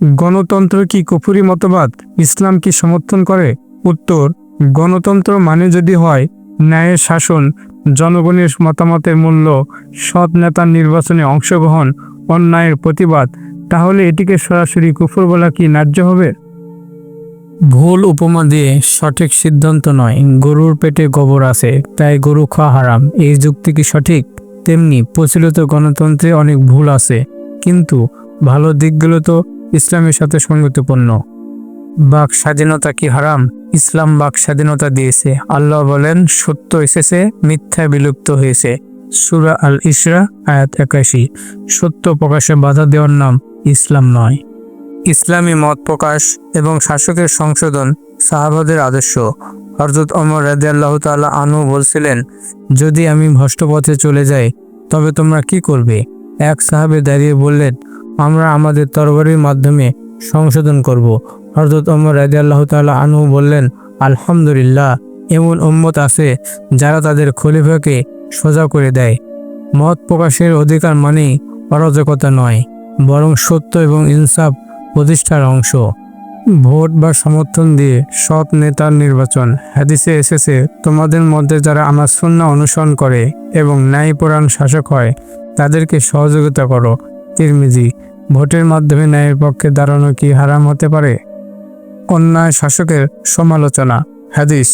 গণতন্ত্র কি কুফুরি মতবাদ? ইসলাম কি সমর্থন করে? উত্তর, গণতন্ত্র মানে যদি হয়, ন্যায়ের শাসন, জনগণের মতামতের মূল্য, সৎ নেতার নির্বাচনে অংশগ্রহণ, অন্যায়ের প্রতিবাদ, তাহলে এটিকে সরাসরি কুফর বলা কি ন্যায্য হবে? ভুল উপমা দিয়ে সঠিক সিদ্ধান্ত নয়। গরুর পেটে গোবর আছে, তাই গরু খাওয়া হারাম। এই যুক্তি কি সঠিক? তেমনি প্রচলিত গণতন্ত্রে অনেক ভুল আছে। কিন্তু ভালো দিকগুলো তো ইসলামের সাথে সঙ্গতিপূর্ণ। বাক স্বাধীনতা কি হারাম? ইসলাম বাক স্বাধীনতা দিয়েছে। আল্লাহ বলেন, সত্য এসেছে, মিথ্যা বিলুপ্ত হয়েছে। সুরা আল ইসরা আয়াত একাশি। সত্য প্রকাশে বাধা দেওয়ার নাম ইসলাম নয়। ইসলামী মত প্রকাশ এবং শাসকের সংশোধন সাহাবাদের আদর্শ। হরজত অমর রাজি আল্লাহ তাল্লাহ আনু বলছিলেন, যদি আমি ভ্রষ্ট পথে চলে যাই, তবে তোমরা কি করবে? এক সাহাবে দাঁড়িয়ে বললেন আমরা আমাদের তরবারির মাধ্যমে সংশোধন করব। হরজত অমর রাজি আল্লাহ তাল্লাহ আনু বললেন, আলহামদুলিল্লাহ, এমন উম্মত আছে যারা তাদের খলিফাকে সোজা করে দেয়। মত প্রকাশের অধিকার মানেই অরাজকতা নয়, বরং সত্য এবং ইনসাফ প্রতিষ্ঠার অংশ। ভোট বা সমর্থন দিয়ে সৎ নেতার নির্বাচন। হাদিসে এসেছে, তোমাদের মধ্যে যারা আমার সুন্না অনুসরণ করে এবং ন্যায়পরায়ণ শাসক হয়, তাদেরকে সহযোগিতা করো। তিরমিজি ভোটের মাধ্যমে ন্যায়ের পক্ষে দাঁড়ানো কি হারাম হতে পারে? অন্যায় শাসকের সমালোচনা। হাদিস,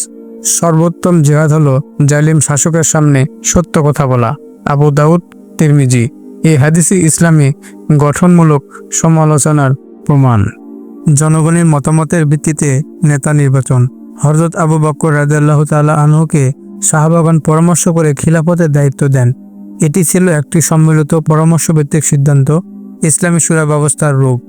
সর্বোত্তম জেহাদ হলো জালিম শাসকের সামনে সত্য কথা বলা। আবু দাউদ, তিরমিজি। এই হাদিসি ইসলামী গঠনমূলক সমালোচনার প্রমাণ। জনগণের মতামতের ভিত্তিতে নেতা নির্বাচন। হরজত আবু বক্কর রাজাল্লাহ তাল্লাহ আনহুকে শাহবাগান পরামর্শ করে খিলাফতের দায়িত্ব দেন। এটি ছিল একটি সম্মিলিত পরামর্শভিত্তিক সিদ্ধান্ত। ইসলামী সুরা ব্যবস্থার রূপ।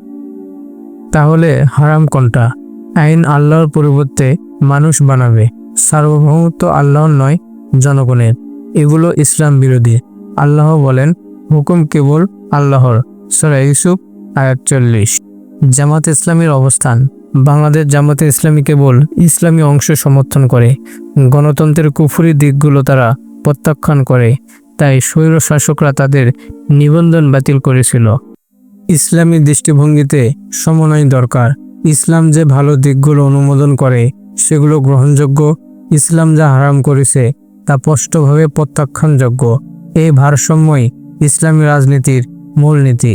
তাহলে হারাম কোনটা? আইন আল্লাহর পরিবর্তে মানুষ বানাবে। সার্বভৌমত্ব আল্লাহর নয়, জনগণের। এগুলো ইসলাম বিরোধী। আল্লাহ বলেন, হুকুম কেবল আল্লাহর। সরা ইউসুফ, আয়াত চল্লিশ। জামাত ইসলামীর অবস্থান। বাংলাদেশ জামাতে ইসলামী কেবল ইসলামী অংশ সমর্থন করে। গণতন্ত্রের কুফুরি দিকগুলো তারা প্রত্যাখ্যান করে। তাই স্বৈর শাসকরা তাদের নিবন্ধন বাতিল করেছিল। ইসলামী দৃষ্টিভঙ্গিতে সমন্বয় দরকার। ইসলাম যে ভালো দিকগুলো অনুমোদন করে, সেগুলো গ্রহণযোগ্য। ইসলাম যা হারাম করেছে, তা স্পষ্টভাবে প্রত্যাখ্যানযোগ্য। এই ভারসাম্যই ইসলামী রাজনীতির মূলনীতি।